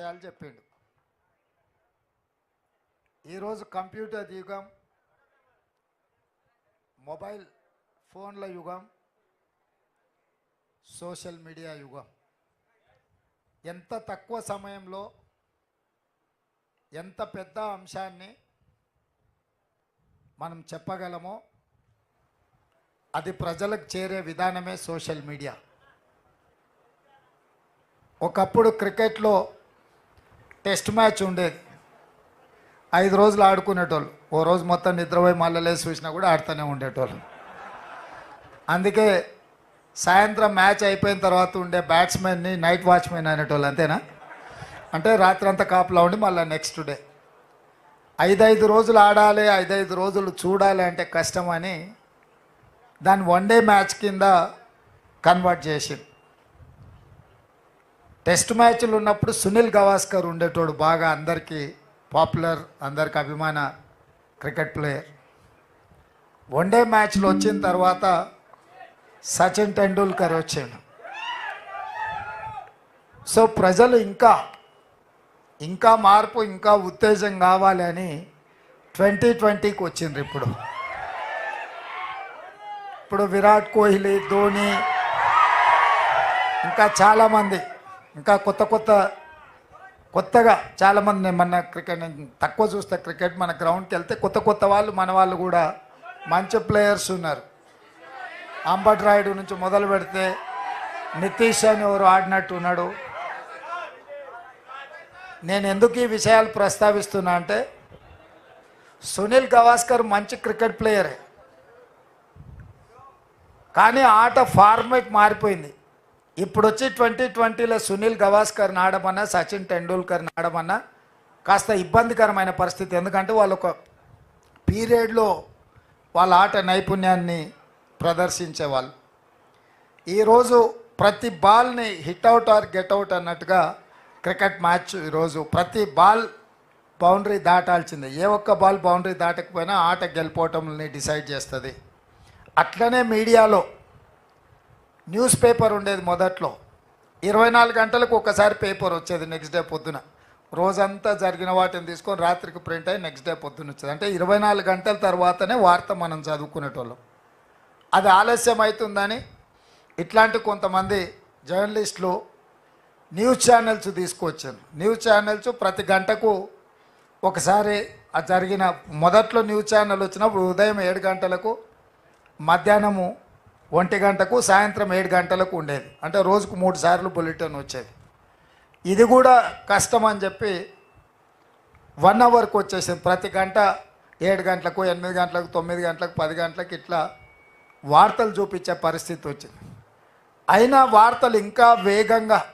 చేయాలని చెప్పిండు. ఈరోజు కంప్యూటర్ యుగం మొబైల్ ఫోన్ల యుగం సోషల్ మీడియా యుగం. ఎంత తక్కువ సమయంలో ఎంత పెద్ద అంశాన్ని మనం చెప్పగలమో అది ప్రజలకు చేరే విధానమే సోషల్ మీడియా. ఒకప్పుడు క్రికెట్లో టెస్ట్ మ్యాచ్ ఉండేది. ఐదు రోజులు ఆడుకునేటోళ్ళు. ఓ రోజు మొత్తం నిద్రపోయి మళ్ళీ లేచి చూసినా కూడా ఆడుతూనే ఉండేటోళ్ళు. అందుకే సాయంత్రం మ్యాచ్ అయిపోయిన తర్వాత ఉండే బ్యాట్స్మెన్ని నైట్ వాచ్మెన్ అనేటోళ్ళు అంతేనా? అంటే రాత్రి అంతా కాపులా ఉండి మళ్ళీ నెక్స్ట్ డే. ఐదైదు రోజులు ఆడాలి ఐదైదు రోజులు చూడాలి అంటే కష్టమని దాన్ని వన్ డే మ్యాచ్ కింద కన్వర్ట్ చేసింది టెస్ట్ మ్యాచ్లు ఉన్నప్పుడు సునీల్ గవాస్కర్ ఉండేటోడు బాగా అందరికీ పాపులర్ అందరికి అభిమాన క్రికెట్ ప్లేయర్. వన్డే మ్యాచ్లు వచ్చిన తర్వాత సచిన్ టెండూల్కర్ వచ్చాడు. సో ప్రజలు ఇంకా ఇంకా మార్పు ఇంకా ఉత్తేజం కావాలి అని ట్వంటీ ట్వంటీకి వచ్చింది ఇప్పుడు. ఇప్పుడు విరాట్ కోహ్లీ ధోని ఇంకా చాలామంది. ఇంకా కొత్త కొత్త కొత్తగా చాలామంది మన క్రికెట్ తక్కువ చూస్తే క్రికెట్ మన గ్రౌండ్కి వెళ్తే కొత్త కొత్త వాళ్ళు మన వాళ్ళు కూడా మంచి ప్లేయర్స్ ఉన్నారు. అంబట్ రాయుడు నుంచి మొదలు పెడితే నితీష్ అని ఎవరు ఆడినట్టు ఉన్నాడు. నేను ఎందుకు ఈ విషయాలు ప్రస్తావిస్తున్నా అంటే సునీల్ గవాస్కర్ మంచి క్రికెట్ ప్లేయరే. కానీ ఆట ఫార్మేట్ మారిపోయింది. ఇప్పుడు వచ్చి ట్వంటీ ట్వంటీలో సునీల్ గవాస్కర్ ఆడమన్నా సచిన్ టెండూల్కర్ ఆడమన్నా కాస్త ఇబ్బందికరమైన పరిస్థితి. ఎందుకంటే వాళ్ళు ఒక పీరియడ్లో వాళ్ళ ఆట నైపుణ్యాన్ని ప్రదర్శించేవాళ్ళు. ఈరోజు ప్రతి బాల్ని hit out or get out అన్నట్టుగా క్రికెట్ మ్యాచ్ ఈరోజు ప్రతి బాల్ బౌండరీ దాటాల్సిందే. ఏ ఒక్క బాల్ బౌండరీ దాటకపోయినా ఆట గెలిపోవటంని డిసైడ్ చేస్తుంది. అట్లనే మీడియాలో న్యూస్ పేపర్ ఉండేది మొదట్లో. ఇరవై నాలుగు గంటలకు ఒకసారి పేపర్ వచ్చేది నెక్స్ట్ డే పొద్దున. రోజంతా జరిగిన వాటిని తీసుకొని రాత్రికి ప్రింట్ అయ్యి నెక్స్ట్ డే పొద్దున్న వచ్చేది. అంటే ఇరవై నాలుగు గంటల తర్వాతనే వార్త మనం చదువుకునేటోళ్ళం. అది ఆలస్యం అవుతుందని ఇట్లాంటి కొంతమంది జర్నలిస్టులు న్యూస్ ఛానల్స్ తీసుకొచ్చారు. న్యూస్ ఛానల్స్ ప్రతి గంటకు ఒకసారి జరిగిన మొదట్లో న్యూస్ ఛానల్ వచ్చినప్పుడు ఉదయం ఏడు గంటలకు మధ్యాహ్నము ఒంటి గంటకు సాయంత్రం ఏడు గంటలకు ఉండేది. అంటే రోజుకు మూడు సార్లు బులెటిన్ వచ్చేది. ఇది కూడా కష్టం అని చెప్పి వన్ అవర్కి వచ్చేసింది. ప్రతి గంట ఏడు గంటలకు ఎనిమిది గంటలకు తొమ్మిది గంటలకు పది గంటలకు ఇట్లా వార్తలు చూపించే పరిస్థితి వచ్చింది. అయినా వార్తలు ఇంకా వేగంగా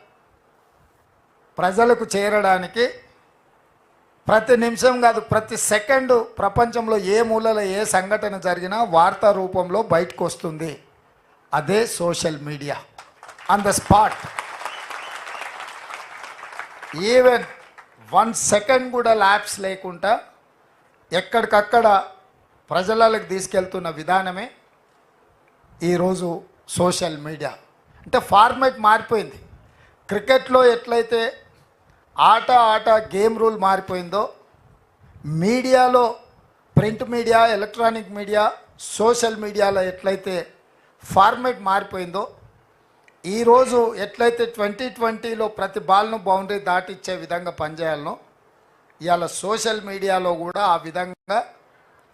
ప్రజలకు చేరడానికి ప్రతి నిమిషం కాదు ప్రతి సెకండు ప్రపంచంలో ఏ మూలలో ఏ సంఘటన జరిగినా వార్తా రూపంలో బయటకు వస్తుంది. అదే social media. On the spot even one second కూడా ల్యాబ్స్ లేకుండా ఎక్కడికక్కడ ప్రజలకు తీసుకెళ్తున్న విధానమే ఈరోజు సోషల్ మీడియా. అంటే ఫార్మేట్ మారిపోయింది. క్రికెట్లో ఎట్లయితే ఆట ఆట గేమ్ రూల్ మారిపోయిందో మీడియాలో print media electronic media social మీడియాలో ఎట్లయితే ఫార్మేట్ మారిపోయిందో ఈరోజు ఎట్లయితే ట్వంటీ ట్వంటీలో ప్రతి బాల్ను బౌండరీ దాటిచ్చే విధంగా పనిచేయాలనో ఇవాళ సోషల్ మీడియాలో కూడా ఆ విధంగా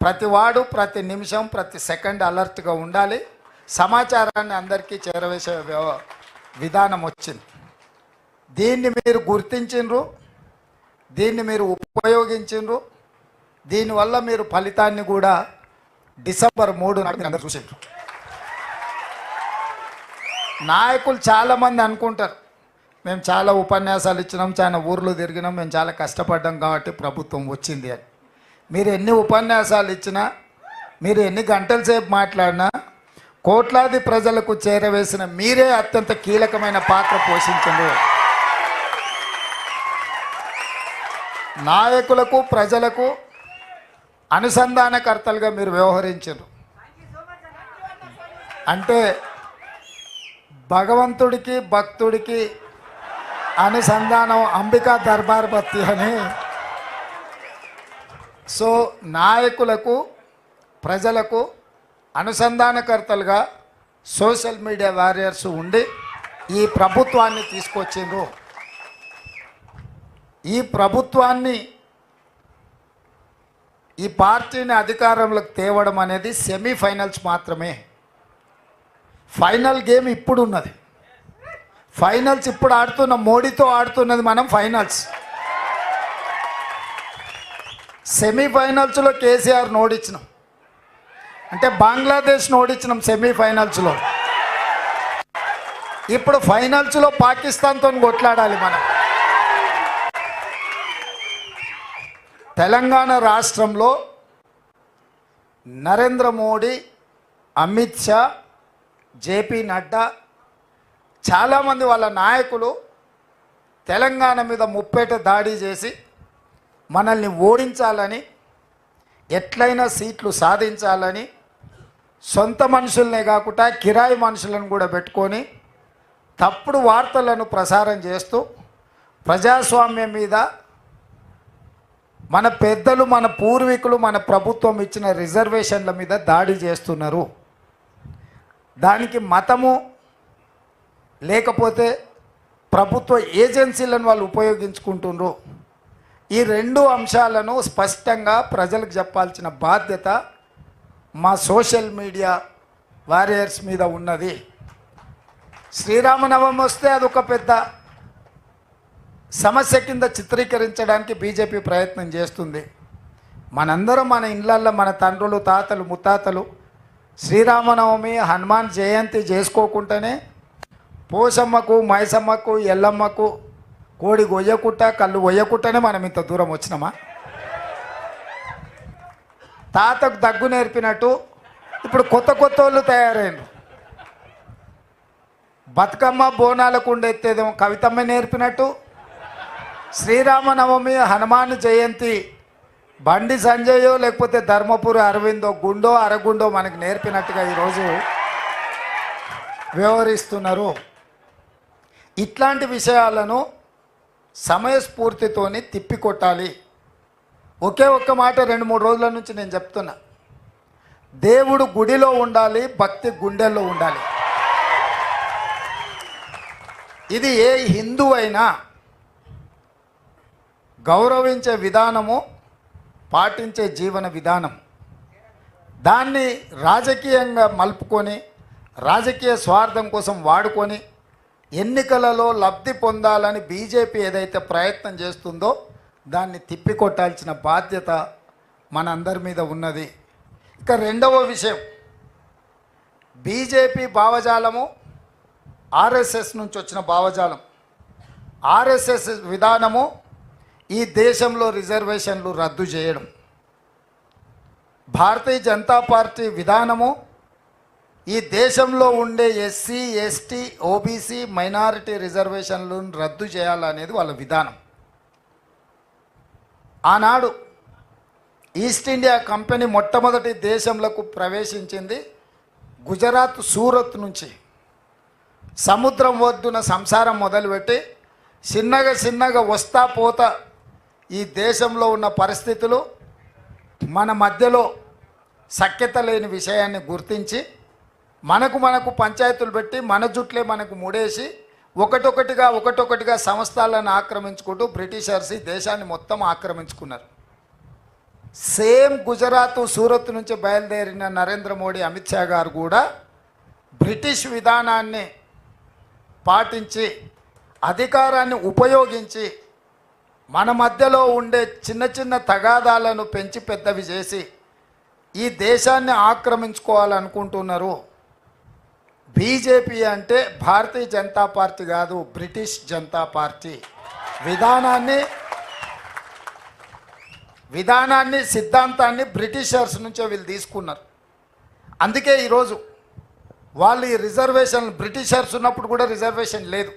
ప్రతి వాడు ప్రతి నిమిషం ప్రతి సెకండ్ అలర్ట్గా ఉండాలి. సమాచారాన్ని అందరికీ చేరవేసే విధానం వచ్చింది. దీన్ని మీరు గుర్తించిండ్రు దీన్ని మీరు ఉపయోగించిండ్రు దీనివల్ల మీరు ఫలితాన్ని కూడా డిసెంబర్ మూడు నాడు అందరు చూసిండ్రు. నాయకులు చాలామంది అనుకుంటారు. మేము చాలా ఉపన్యాసాలు ఇచ్చినాం చాలా ఊర్లు తిరిగినాం మేము చాలా కష్టపడ్డాం కాబట్టి ప్రభుత్వం వచ్చింది అని. మీరు ఎన్ని ఉపన్యాసాలు ఇచ్చినా మీరు ఎన్ని గంటల సేపు మాట్లాడినా కోట్లాది ప్రజలకు చేరవేసిన మీరే అత్యంత కీలకమైన పాత్ర పోషించండి. నాయకులకు ప్రజలకు అనుసంధానకర్తలుగా మీరు వ్యవహరించారు అంటే భగవంతుడికి భక్తుడికి అనుసంధానం అంబికా దర్బార్ భక్తి అని. సో నాయకులకు ప్రజలకు అనుసంధానకర్తలుగా సోషల్ మీడియా వారియర్స్ ఉండి ఈ ప్రభుత్వాన్ని తీసుకొచ్చిండ్రు. ఈ ప్రభుత్వాన్ని ఈ పార్టీని అధికారంలోకి తేవడం అనేది సెమీఫైనల్స్ మాత్రమే. ఫైనల్ గేమ్ ఇప్పుడు ఉన్నది ఫైనల్స్ ఇప్పుడు ఆడుతున్న మోడీతో ఆడుతున్నది మనం ఫైనల్స్ సెమీఫైనల్స్లో కేసీఆర్ నోడిచ్చినాం. అంటే బంగ్లాదేశ్ నోడిచ్చినాం సెమీఫైనల్స్లో ఇప్పుడు ఫైనల్స్లో పాకిస్తాన్తో కొట్లాడాలి మనం. తెలంగాణ రాష్ట్రంలో నరేంద్ర మోడీ అమిత్ షా జేపీ నడ్డా చాలామంది వాళ్ళ నాయకులు తెలంగాణ మీద ముప్పేట దాడి చేసి మనల్ని ఓడించాలని ఎట్లయినా సీట్లు సాధించాలని సొంత మనుషుల్నే కాకుండా కిరాయి మనుషులను కూడా పెట్టుకొని తప్పుడు వార్తలను ప్రసారం చేస్తూ ప్రజాస్వామ్యం మీద మన పెద్దలు మన పూర్వీకులు మన ప్రభుత్వం ఇచ్చిన రిజర్వేషన్ల మీద దాడి చేస్తున్నారు. దానికి మతము లేకపోతే ప్రభుత్వ ఏజెన్సీలను వాళ్ళు ఉపయోగించుకుంటున్నారు ఈ రెండు అంశాలను స్పష్టంగా ప్రజలకు చెప్పాల్సిన బాధ్యత మా సోషల్ మీడియా వారియర్స్ మీద ఉన్నది. శ్రీరామనవమి వస్తే అదొక పెద్ద సమస్య కింద చిత్రీకరించడానికి బీజేపీ ప్రయత్నం చేస్తుంది. మనందరం మన ఇళ్ళల్లో మన తండ్రులు తాతలు ముత్తాతలు శ్రీరామనవమి హనుమాన్ జయంతి చేసుకోకుండానే పోసమ్మకు మైసమ్మకు ఎల్లమ్మకు కోడి గొయ్యకుట్ట కళ్ళు ఒయ్యకుట్టనే మనం ఇంత దూరం వచ్చినామా? తాతకు దగ్గు నేర్పినట్టు ఇప్పుడు కొత్త కొత్త వాళ్ళు తయారైన బతుకమ్మ బోనాలకు ఉండేదేమో కవితమ్మ నేర్పినట్టు. శ్రీరామనవమి హనుమాన్ జయంతి బండి సంజయో లేకపోతే ధర్మపురి అరవిందో గుండో అరగుండో మనకు నేర్పినట్టుగా ఈరోజు వ్యవహరిస్తున్నారు ఇట్లాంటి విషయాలను సమయస్ఫూర్తితోని తిప్పికొట్టాలి. ఒకే ఒక్క మాట రెండు మూడు రోజుల నుంచి నేను చెప్తున్నా. దేవుడు గుడిలో ఉండాలి భక్తి గుండెల్లో ఉండాలి. ఇది ఏ హిందువైనా అయినా గౌరవించే విధానము పాటించే జీవన విధానం. దాన్ని రాజకీయంగా మలుపుకొని రాజకీయ స్వార్థం కోసం వాడుకొని ఎన్నికలలో లబ్ధి పొందాలని బీజేపీ ఏదైతే ప్రయత్నం చేస్తుందో దాన్ని తిప్పికొట్టాల్సిన బాధ్యత మనందరి మీద ఉన్నది. ఇక రెండవ విషయం. బీజేపీ భావజాలము ఆర్ఎస్ఎస్ నుంచి వచ్చిన భావజాలం. ఆర్ఎస్ఎస్ విధానము ఈ దేశంలో రిజర్వేషన్లు రద్దు చేయడం భారతీయ జనతా పార్టీ విధానము ఈ దేశంలో ఉండే ఎస్సీ ఎస్టీ ఓబీసీ మైనారిటీ రిజర్వేషన్లను రద్దు చేయాలనేది వాళ్ళ విధానం. ఆనాడు ఈస్ట్ ఇండియా కంపెనీ మొట్టమొదటి దేశంలోకి ప్రవేశించింది గుజరాత్ సూరత్ నుంచి. సముద్రం ఒడ్డున సంసారం మొదలుపెట్టి చిన్నగా చిన్నగా వస్తా పోతా ఈ దేశంలో ఉన్న పరిస్థితులు మన మధ్యలో సఖ్యత లేని విషయాన్ని గుర్తించి మనకు మనకు పంచాయతీలు పెట్టి మన జుట్లే మనకు ముడేసి ఒకటొకటిగా ఒకటొకటిగా సంస్థలను ఆక్రమించుకుంటూ బ్రిటిషర్స్ ఈ దేశాన్ని మొత్తం ఆక్రమించుకున్నారు. సేమ్ గుజరాత్ సూరత్ నుంచి బయలుదేరిన నరేంద్ర మోడీ అమిత్ షా గారు కూడా బ్రిటిష్ విధానాన్ని పాటించి అధికారాన్ని ఉపయోగించి మన మధ్యలో ఉండే చిన్న చిన్న తగాదాలను పెంచి పెద్దవి చేసి ఈ దేశాన్ని ఆక్రమించుకోవాలనుకుంటున్నారు. బీజేపీ అంటే భారతీయ జనతా పార్టీ కాదు బ్రిటిష్ జనతా పార్టీ. విధానాన్ని విధానాన్ని సిద్ధాంతాన్ని బ్రిటిషర్స్ నుంచే వీళ్ళు తీసుకున్నారు. అందుకే ఈరోజు వాళ్ళు ఈ రిజర్వేషన్ బ్రిటిషర్స్ ఉన్నప్పుడు కూడా రిజర్వేషన్ లేదు.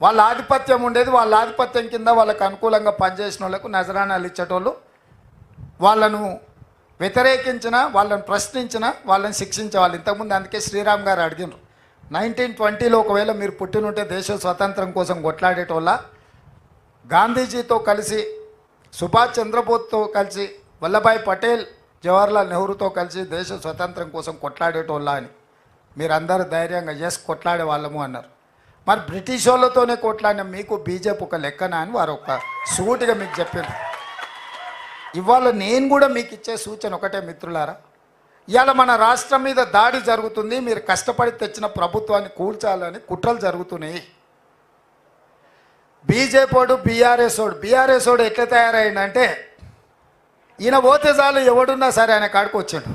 వాళ్ళ ఆధిపత్యం ఉండేది వాళ్ళ ఆధిపత్యం కింద వాళ్ళకు అనుకూలంగా పనిచేసిన వాళ్ళకు నజరానాలు ఇచ్చేటోళ్ళు వాళ్ళను వ్యతిరేకించిన వాళ్ళని ప్రశ్నించిన వాళ్ళని శిక్షించే వాళ్ళు ఇంతకుముందు అందుకే శ్రీరామ్ గారు అడిగినారు నైన్టీన్ ట్వంటీలో ఒకవేళ మీరు పుట్టినుంటే దేశ స్వతంత్రం కోసం కొట్లాడేటోళ్ళ గాంధీజీతో కలిసి సుభాష్ చంద్రబోస్తో కలిసి వల్లభాయ్ పటేల్ జవహర్లాల్ నెహ్రూతో కలిసి దేశ స్వతంత్రం కోసం కొట్లాడేటోళ్ళ అని. మీరందరూ ధైర్యంగా ఎస్ కొట్లాడే వాళ్ళము అన్నారు. మరి బ్రిటిష్ వాళ్ళతోనే కొట్లాడిన మీకు బీజేపీ ఒక లెక్కన అని వారు ఒక సూటిగా మీకు చెప్పారు ఇవాళ నేను కూడా మీకు ఇచ్చే సూచన ఒకటే మిత్రులారా. ఇవాళ మన రాష్ట్రం మీద దాడి జరుగుతుంది మీరు కష్టపడి తెచ్చిన ప్రభుత్వాన్ని కూల్చాలని కుట్రలు జరుగుతున్నాయి. బీజేపీడు బీఆర్ఎస్ ఓడు బీఆర్ఎస్ ఓడు ఎట్లా తయారైందంటే ఈయన పోతే చాలు ఎవడున్నా సరే ఆయన కాడికి వచ్చాడు.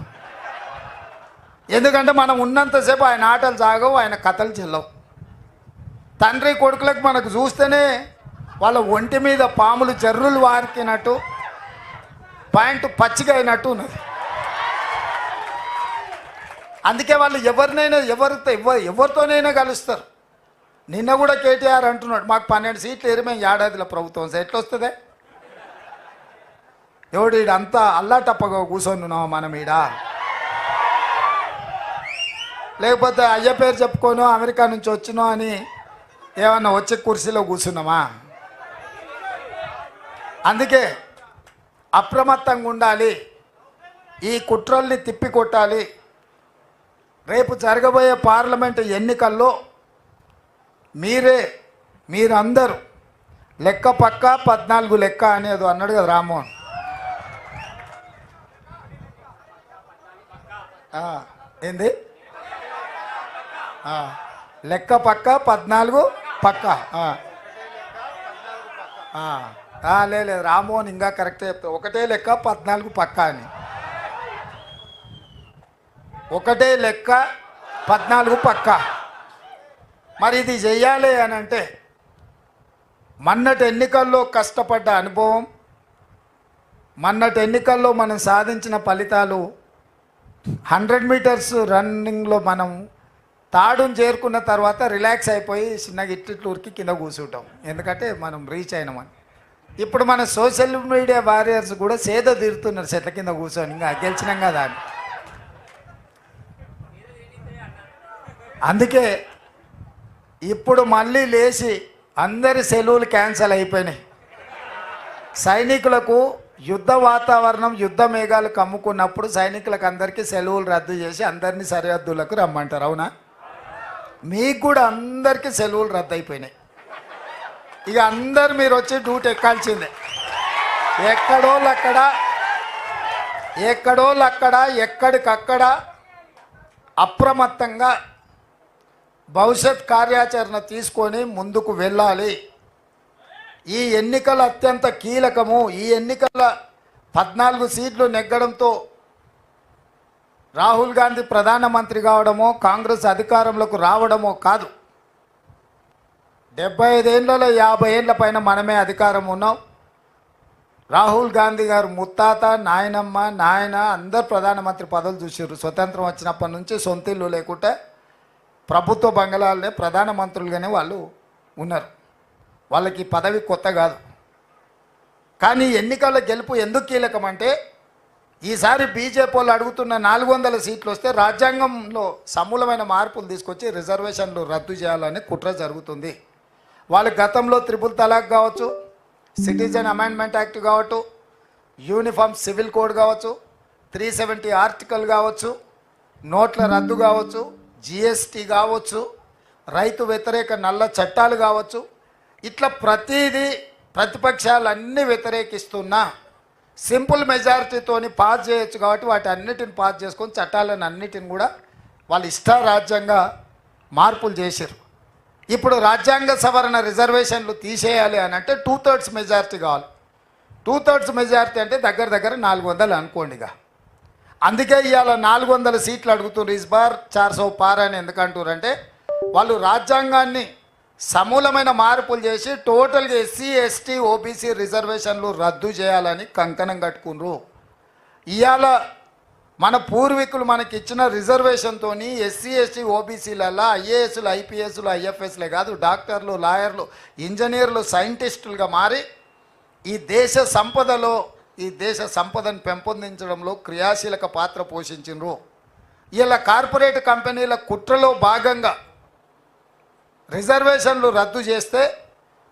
ఎందుకంటే మనం ఉన్నంతసేపు ఆయన ఆటలు సాగవు ఆయన కథలు చెల్లవు. తండ్రి కొడుకులకు మనకు చూస్తేనే వాళ్ళ ఒంటి మీద పాములు జర్రులు వారికినట్టు పాయింట్ పచ్చిగా అయినట్టు ఉన్నది. అందుకే వాళ్ళు ఎవరినైనా ఎవరితో ఎవరు ఎవరితోనైనా కలుస్తారు. నిన్న కూడా కేటీఆర్ అంటున్నాడు మాకు పన్నెండు సీట్లు ఎరిమే ఏడాదిలో ప్రభుత్వం సార్ ఎట్లా వస్తుందే ఎవడు ఈడ అంతా అల్లాటప్పగా కూర్చొని మనం ఈడ. లేకపోతే అయ్య పేరు చెప్పుకోను అమెరికా నుంచి వచ్చినో అని ఏమన్నా వచ్చే కుర్చీలో కూర్చున్నామా? అందుకే అప్రమత్తంగా ఉండాలి. ఈ కుట్రల్ని తిప్పికొట్టాలి. రేపు జరగబోయే పార్లమెంటు ఎన్నికల్లో మీరే మీరందరూ లెక్క పక్క పద్నాలుగు లెక్క అనేది అన్నాడు కదా రామ్మోహన్. ఏంది? లెక్క పక్క పద్నాలుగు పక్క లే లేదు రామ్మోహన్ ఇంకా కరెక్టే చెప్తా ఒకటే లెక్క పద్నాలుగు పక్క అని. ఒకటే లెక్క పద్నాలుగు పక్క. మరి ఇది చెయ్యాలి అని అంటే మన్నటి ఎన్నికల్లో కష్టపడ్డ అనుభవం మన్నటి ఎన్నికల్లో మనం సాధించిన ఫలితాలు హండ్రెడ్ మీటర్స్ రన్నింగ్లో మనం తాడును చేరుకున్న తర్వాత రిలాక్స్ అయిపోయి చిన్నగా ఇట్టిట్లూరికి కింద కూర్చుంటాం. ఎందుకంటే మనం రీచ్ అయినామని ఇప్పుడు మన సోషల్ మీడియా వారియర్స్ కూడా సేద తీరుతున్నారు చెట్ల కింద కూర్చొని. ఇంకా గెలిచినాం కదా అని. అందుకే ఇప్పుడు మళ్ళీ లేచి అందరి సెలవులు క్యాన్సిల్ అయిపోయినాయి. సైనికులకు యుద్ధ వాతావరణం యుద్ధ మేఘాలు కమ్ముకున్నప్పుడు సైనికులకు అందరికీ సెలవులు రద్దు చేసి అందరినీ సరిహద్దులకు రమ్మంటారు. అవునా? మీకు కూడా అందరికీ సెలవులు రద్దు అయిపోయినాయి ఇక అందరు మీరు వచ్చి డ్యూటీ ఎక్కాల్సిందే. ఎక్కడోళ్ళు అక్కడ ఎక్కడోళ్ళు అక్కడ ఎక్కడికక్కడ అప్రమత్తంగా భవిష్యత్ కార్యాచరణ తీసుకొని ముందుకు వెళ్ళాలి. ఈ ఎన్నికలు అత్యంత కీలకము. ఈ ఎన్నికల పద్నాలుగు సీట్లు నెగ్గడంతో రాహుల్ గాంధీ ప్రధానమంత్రి కావడమో కాంగ్రెస్ అధికారంలోకి రావడమో కాదు. డెబ్బై ఐదేళ్ళలో యాభై ఏళ్ళ పైన మనమే అధికారం ఉన్నాం. రాహుల్ గాంధీ గారు ముత్తాత నాయనమ్మ నాయన అందరు ప్రధానమంత్రి పదవులు చూసారు స్వతంత్రం వచ్చినప్పటి నుంచి సొంత ఇల్లు లేకుంటే ప్రభుత్వ బంగళాలనే ప్రధానమంత్రులుగానే వాళ్ళు ఉన్నారు. వాళ్ళకి పదవి కొత్త కాదు. కానీ ఎన్నికల గెలుపు ఎందుకు కీలకం అంటే ఈసారి బీజేపీ వాళ్ళు అడుగుతున్న నాలుగు వందల సీట్లు వస్తే రాజ్యాంగంలో సమూలమైన మార్పులు తీసుకొచ్చి రిజర్వేషన్లు రద్దు చేయాలని కుట్ర జరుగుతుంది. వాళ్ళు గతంలో త్రిపుల్ తలాక్ కావచ్చు సిటిజన్ అమెండ్మెంట్ యాక్ట్ కావచ్చు యూనిఫామ్ సివిల్ కోడ్ కావచ్చు త్రీ సెవెంటీ ఆర్టికల్ కావచ్చు నోట్ల రద్దు కావచ్చు జిఎస్టీ కావచ్చు రైతు వ్యతిరేక నల్ల చట్టాలు కావచ్చు. ఇట్లా ప్రతిదీ ప్రతిపక్షాలు అన్నీ వ్యతిరేకిస్తున్నా సింపుల్ మెజారిటీతోని పాస్ చేయొచ్చు కాబట్టి వాటి అన్నిటిని పాస్ చేసుకొని చట్టాలను అన్నిటిని కూడా వాళ్ళు ఇష్టారాజ్యంగా మార్పులు చేశారు. ఇప్పుడు రాజ్యాంగ సవరణ రిజర్వేషన్లు తీసేయాలి అని అంటే టూ థర్డ్స్ మెజారిటీ కావాలి. టూ థర్డ్స్ మెజారిటీ అంటే దగ్గర దగ్గర నాలుగు వందలు అనుకోండి ఇక. అందుకే ఇవాళ నాలుగు వందల సీట్లు అడుగుతున్నారు. ఇస్బార్ బార్ పార్ అని ఎందుకు అంటున్నారంటే వాళ్ళు రాజ్యాంగాన్ని సమూలమైన మార్పులు చేసి టోటల్గా ఎస్సీ ఎస్టీ ఓబీసీ రిజర్వేషన్లు రద్దు చేయాలని కంకణం కట్టుకున్నారు ఇవాళ మన పూర్వీకులు మనకి ఇచ్చిన రిజర్వేషన్తో ఎస్సీ ఎస్టీ ఓబీసీలలో ఐఏఎస్లు ఐపీఎస్లు ఐఎఫ్ఎస్లే కాదు డాక్టర్లు లాయర్లు ఇంజనీర్లు సైంటిస్టులుగా మారి ఈ దేశ సంపదలో ఈ దేశ సంపదను పెంపొందించడంలో క్రియాశీలక పాత్ర పోషించిండ్రు ఇలా కార్పొరేట్ కంపెనీల కుట్రలో భాగంగా రిజర్వేషన్లు రద్దు చేస్తే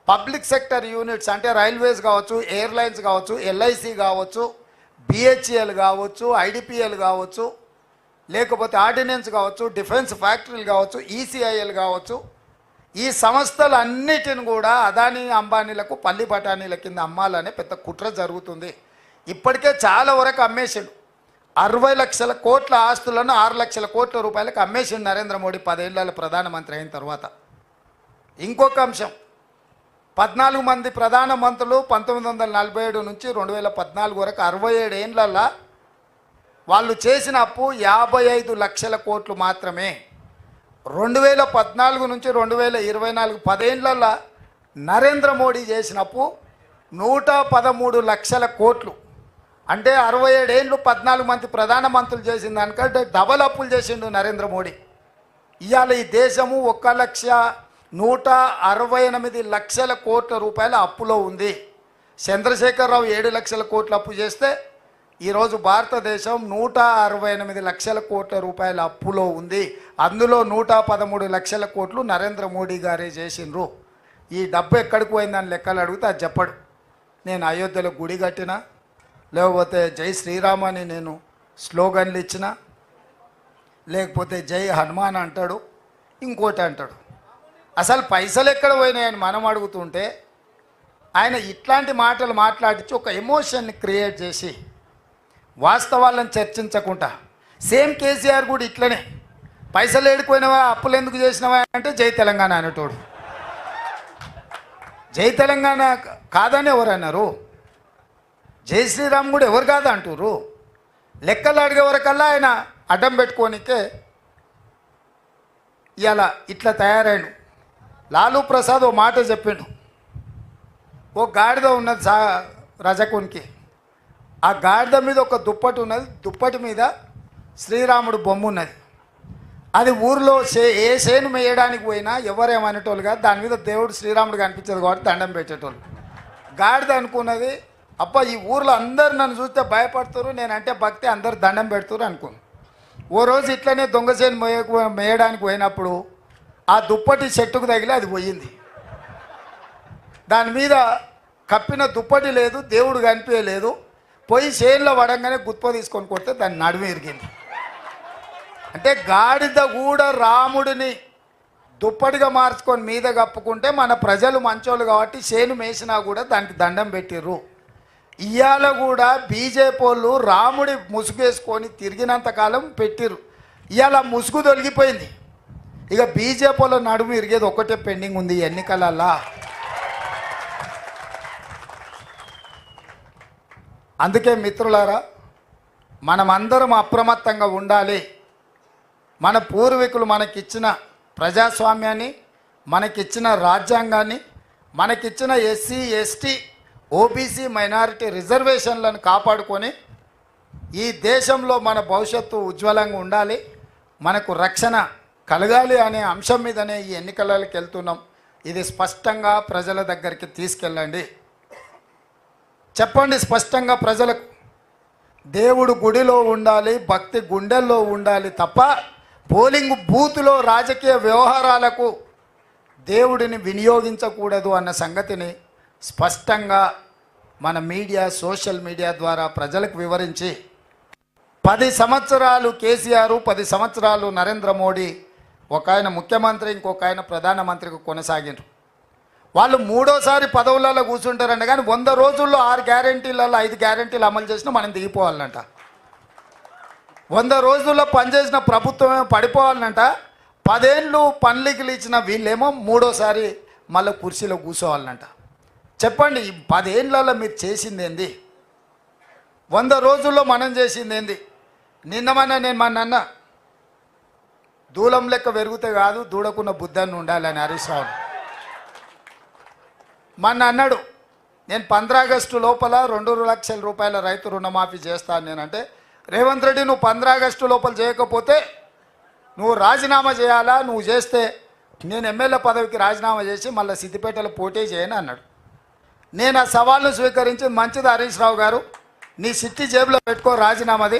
పబ్లిక్ సెక్టర్ యూనిట్స్ అంటే రైల్వేస్ కావచ్చు ఎయిర్లైన్స్ కావచ్చు ఎల్ఐసి కావచ్చు బిహెచ్ఎల్ కావచ్చు ఐడిపిఎల్ కావచ్చు లేకపోతే ఆర్డినెన్స్ కావచ్చు డిఫెన్స్ ఫ్యాక్టరీలు కావచ్చు ఈసీఐఎల్ కావచ్చు. ఈ సంస్థలన్నిటిని కూడా అదానీ అంబానీలకు పల్లి పటానీల కింద అమ్మాలనే పెద్ద కుట్ర జరుగుతుంది. ఇప్పటికే చాలా వరకు అమ్మేసిండు. అరవై లక్షల కోట్ల ఆస్తులను ఆరు లక్షల కోట్ల రూపాయలకు అమ్మేసిండు నరేంద్ర మోడీ పదేళ్ళ ప్రధానమంత్రి అయిన తర్వాత. ఇంకొక అంశం. పద్నాలుగు మంది ప్రధాన మంత్రులు పంతొమ్మిది వందల నలభై ఏడు నుంచి రెండు వేల పద్నాలుగు వరకు అరవై ఏడు ఏండ్లల్లా వాళ్ళు చేసిన అప్పు యాభై ఐదు లక్షల కోట్లు మాత్రమే. రెండు వేల పద్నాలుగు నుంచి రెండు వేల ఇరవై నాలుగు పదేళ్ళల్లా నరేంద్ర మోడీ చేసిన అప్పు నూట పదమూడు లక్షల కోట్లు. అంటే అరవై ఏడేళ్ళు పద్నాలుగు మంది ప్రధానమంత్రులు చేసిన దానికంటే డబల్ అప్పులు చేసిండు నరేంద్ర మోడీ. ఇవాళ ఈ దేశము ఒక్క లక్ష నూట అరవై ఎనిమిది లక్షల కోట్ల రూపాయల అప్పులో ఉంది. చంద్రశేఖరరావు ఏడు లక్షల కోట్ల అప్పు చేస్తే ఈరోజు భారతదేశం నూట అరవై ఎనిమిది లక్షల కోట్ల రూపాయల అప్పులో ఉంది. అందులో నూట పదమూడు లక్షల కోట్లు నరేంద్ర మోడీ గారే చేసిండ్రు. ఈ డబ్బు ఎక్కడికి పోయిందని లెక్కలు అడిగితే అది చెప్పడు. నేను అయోధ్యలో గుడి కట్టినా లేకపోతే జై శ్రీరామ్ అని నేను స్లోగన్లు ఇచ్చిన లేకపోతే జై హనుమాన్ అంటాడు ఇంకోటి అంటాడు. అసలు పైసలు ఎక్కడ పోయినాయని మనం అడుగుతుంటే ఆయన ఇట్లాంటి మాటలు మాట్లాడించి ఒక ఎమోషన్ని క్రియేట్ చేసి వాస్తవాలను చర్చించకుండా సేమ్ కేసీఆర్ కూడా ఇట్లనే పైసలు ఏడుకోయినవా అప్పులు ఎందుకు చేసినవా అంటే జై తెలంగాణ అనేటోడు. జై తెలంగాణ కాదని ఎవరన్నారు జై శ్రీరామ్ కూడా ఎవరు కాదు అంటారు లెక్కలు అడిగే వరకల్లా ఆయన అడ్డం పెట్టుకోనికే ఇలా ఇట్లా తయారైండు. లాలూ ప్రసాద్ ఓ మాట చెప్పిండు. ఓ గాడిద ఉన్నది సా రజకునికి. ఆ గాడిద మీద ఒక దుప్పటి ఉన్నది. దుప్పటి మీద శ్రీరాముడు బొమ్మ ఉన్నది. అది ఊర్లో సే ఏ చేను మేయడానికి పోయినా ఎవరేమనేటోళ్ళు కాదు దాని మీద దేవుడు శ్రీరాముడు కనిపించదు కాబట్టి దండం పెట్టేటోళ్ళు. గాడిద అనుకున్నది అబ్బా ఈ ఊర్లో అందరు నన్ను చూస్తే భయపడుతురు నేనంటే భక్తి అందరు దండం పెడుతురు అనుకున్నాను. ఓ రోజు ఇట్లనే దొంగ చేను మేయ మేయడానికి పోయినప్పుడు ఆ దుప్పటి చెట్టుకు తగిలి అది పోయింది. దాని మీద కప్పిన దుప్పటి లేదు దేవుడు కనిపించలేదు. పోయి చేనులో పడంగానే గుత్ప తీసుకొని కొడితే దాని నడుము ఇరిగింది. అంటే గాడిద కూడా రాముడిని దుప్పటిగా మార్చుకొని మీద కప్పుకుంటే మన ప్రజలు మంచోళ్ళు కాబట్టి చేను మేసినా కూడా దానికి దండం పెట్టిర్రు. ఇవాళ కూడా బీజేపీ వాళ్ళు రాముడి ముసుగేసుకొని తిరిగినంత కాలం పెట్టిర్రు. ఇవాళ ముసుగు తొలగిపోయింది. ఇక బీజేపీలో నడుము ఇరిగేది ఒకటే పెండింగ్ ఉంది ఎన్నికలలా ఎన్నికలల్లా. అందుకే మిత్రులారా మనమందరం అప్రమత్తంగా ఉండాలి. మన పూర్వీకులు మనకిచ్చిన ప్రజాస్వామ్యాన్ని మనకిచ్చిన రాజ్యాంగాన్ని మనకిచ్చిన ఎస్సీ ఎస్టీ ఓబీసీ మైనారిటీ రిజర్వేషన్లను కాపాడుకొని ఈ దేశంలో మన భవిష్యత్తు ఉజ్వలంగా ఉండాలి. మనకు రక్షణ కలగాలి అనే అంశం మీదనే ఈ ఎన్నికలకి వెళ్తున్నాం. ఇది స్పష్టంగా ప్రజల దగ్గరికి తీసుకెళ్ళండి. చెప్పండి స్పష్టంగా ప్రజలకు. దేవుడు గుడిలో ఉండాలి భక్తి గుండెల్లో ఉండాలి తప్ప పోలింగ్ బూత్లో రాజకీయ వ్యవహారాలకు దేవుడిని వినియోగించకూడదు అన్న సంగతిని స్పష్టంగా మన మీడియా సోషల్ మీడియా ద్వారా ప్రజలకు వివరించి పది సంవత్సరాలు కేసీఆర్ పది సంవత్సరాలు నరేంద్ర మోడీ ఒక ఆయన ముఖ్యమంత్రి ఇంకొక ఆయన ప్రధానమంత్రికి కొనసాగినారు వాళ్ళు మూడోసారి పదవులలో కూర్చుంటారంట కానీ వంద రోజుల్లో ఆరు గ్యారంటీలలో ఐదు గ్యారంటీలు అమలు చేసినా మనం దిగిపోవాలంట వంద రోజుల్లో పనిచేసిన ప్రభుత్వమే పడిపోవాలంట పదేళ్ళు పనులకి ఇచ్చిన వీళ్ళేమో మూడోసారి మళ్ళీ కుర్చీలో కూర్చోవాలంట చెప్పండి ఈ పదేళ్ళలో మీరు చేసింది ఏంది వంద రోజుల్లో మనం చేసింది ఏంది నిన్నమన్నా నేను మా నాన్న దూలం లెక్క పెరిగితే కాదు దూడకున్న బుద్ధాన్ని ఉండాలని హరీష్ మన అన్నాడు నేను పంద్రాగస్టు లోపల రెండు లక్షల రూపాయల రైతు రుణమాఫీ చేస్తాను నేనంటే రేవంత్ రెడ్డి నువ్వు ఆగస్టు లోపల చేయకపోతే నువ్వు రాజీనామా చేయాలా? నువ్వు చేస్తే నేను ఎమ్మెల్యే పదవికి రాజీనామా చేసి మళ్ళీ సిద్దిపేటలో పోటీ చేయను అన్నాడు. నేను ఆ సవాల్ను స్వీకరించి మంచిది హరీష్ రావు గారు నీ సిట్టి జేబులో పెట్టుకో రాజీనామాది.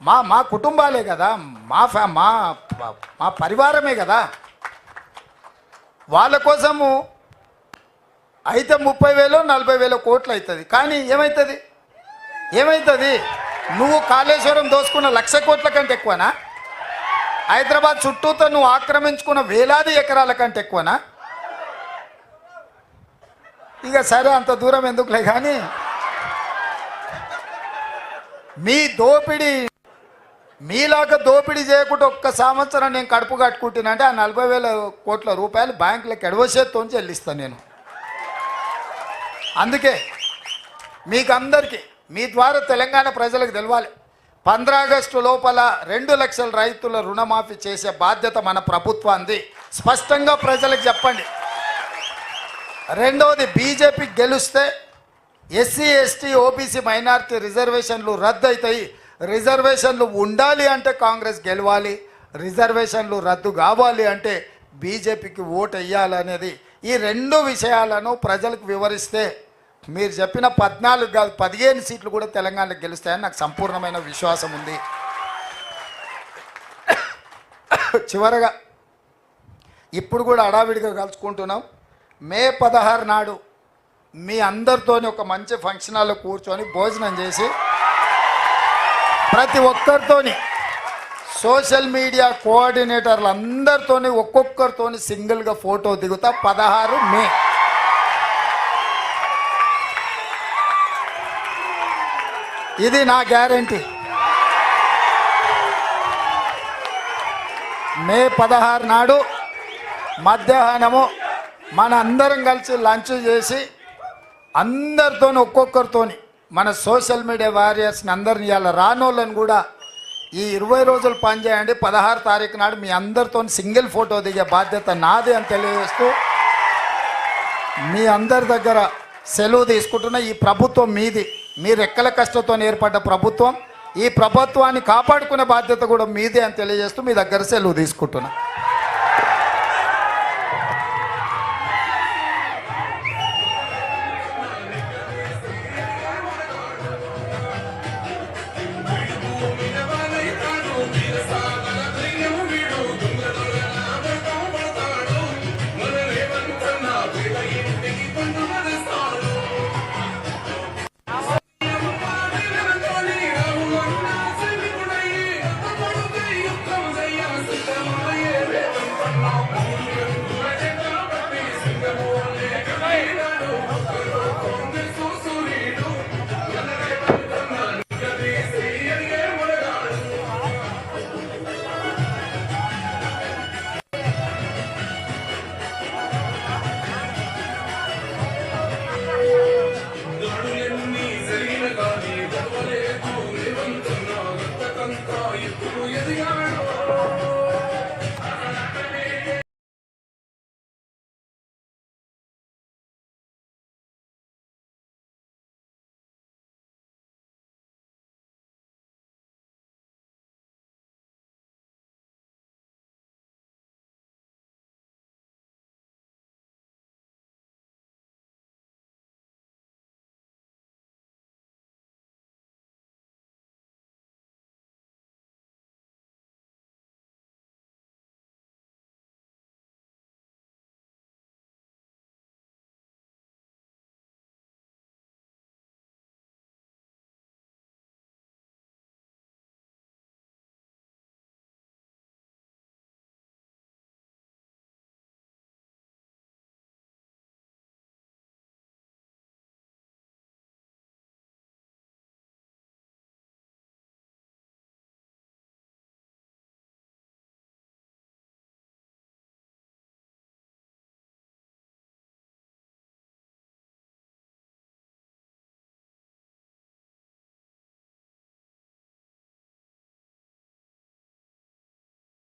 మా మా కుటుంబాలే కదా మా ఫ్యా మా మా పరివారమే కదా. వాళ్ళ కోసము అయితే ముప్పై వేలు నలభై వేల కోట్లు అవుతుంది కానీ ఏమవుతుంది ఏమవుతుంది నువ్వు కాళేశ్వరం దోసుకున్న లక్ష కోట్ల కంటే ఎక్కువనా? హైదరాబాద్ చుట్టూతో నువ్వు ఆక్రమించుకున్న వేలాది ఎకరాల కంటే ఎక్కువనా? ఇక సరే అంత దూరం ఎందుకులే కానీ మీ దోపిడీ మీలాగా దోపిడీ చేయకుండా ఒక్క సంవత్సరం నేను కడుపు కట్టుకుంటున్నానంటే ఆ నలభై వేల కోట్ల రూపాయలు బ్యాంకులకు ఎడవసేత్తో చెల్లిస్తాను నేను. అందుకే మీకు అందరికీ మీ ద్వారా తెలంగాణ ప్రజలకు తెలవాలి. ఆగస్టు లోపల రెండు లక్షల రైతుల రుణమాఫీ చేసే బాధ్యత మన ప్రభుత్వాన్ని స్పష్టంగా ప్రజలకు చెప్పండి. రెండవది బీజేపీ గెలిస్తే ఎస్సీ ఎస్టీ ఓబీసీ మైనారిటీ రిజర్వేషన్లు రద్దు అవుతాయి రిజర్వేషన్లు ఉండాలి అంటే కాంగ్రెస్ గెలవాలి రిజర్వేషన్లు రద్దు కావాలి అంటే బీజేపీకి ఓటు వేయాలనేది ఈ రెండు విషయాలను ప్రజలకు వివరిస్తే మీరు చెప్పిన పద్నాలుగు కాదు పదిహేను సీట్లు కూడా తెలంగాణకు గెలుస్తాయని నాకు సంపూర్ణమైన విశ్వాసం ఉంది. చివరగా ఇప్పుడు కూడా అడావిడిగా కలుసుకుంటున్నాం. మే పదహారు నాడు మీ అందరితోని ఒక మంచి ఫంక్షన్ హాల్లో కూర్చొని భోజనం చేసి ప్రతి ఒక్కరితోని సోషల్ మీడియా కోఆర్డినేటర్లు అందరితోని ఒక్కొక్కరితోని సింగిల్గా ఫోటో దిగుతా పదహారు మే. ఇది నా గ్యారంటీ. మే పదహారు నాడు మధ్యాహ్నము మన అందరం కలిసి లంచ్ చేసి అందరితోని ఒక్కొక్కరితోని మన సోషల్ మీడియా వారియర్స్ని అందరిని ఇవాళ రానోళ్ళని కూడా ఈ ఇరవై రోజులు పనిచేయండి పదహారు తారీఖు నాడు మీ అందరితో సింగిల్ ఫోటో దిగే బాధ్యత నాది అని తెలియజేస్తూ మీ అందరి దగ్గర సెలవు తీసుకుంటున్న ఈ ప్రభుత్వం మీది. మీరు ఎక్కల కష్టంతో ఏర్పడ్డ ప్రభుత్వం ఈ ప్రభుత్వాన్ని కాపాడుకునే బాధ్యత కూడా మీదే అని తెలియజేస్తూ మీ దగ్గర సెలవు తీసుకుంటున్నాను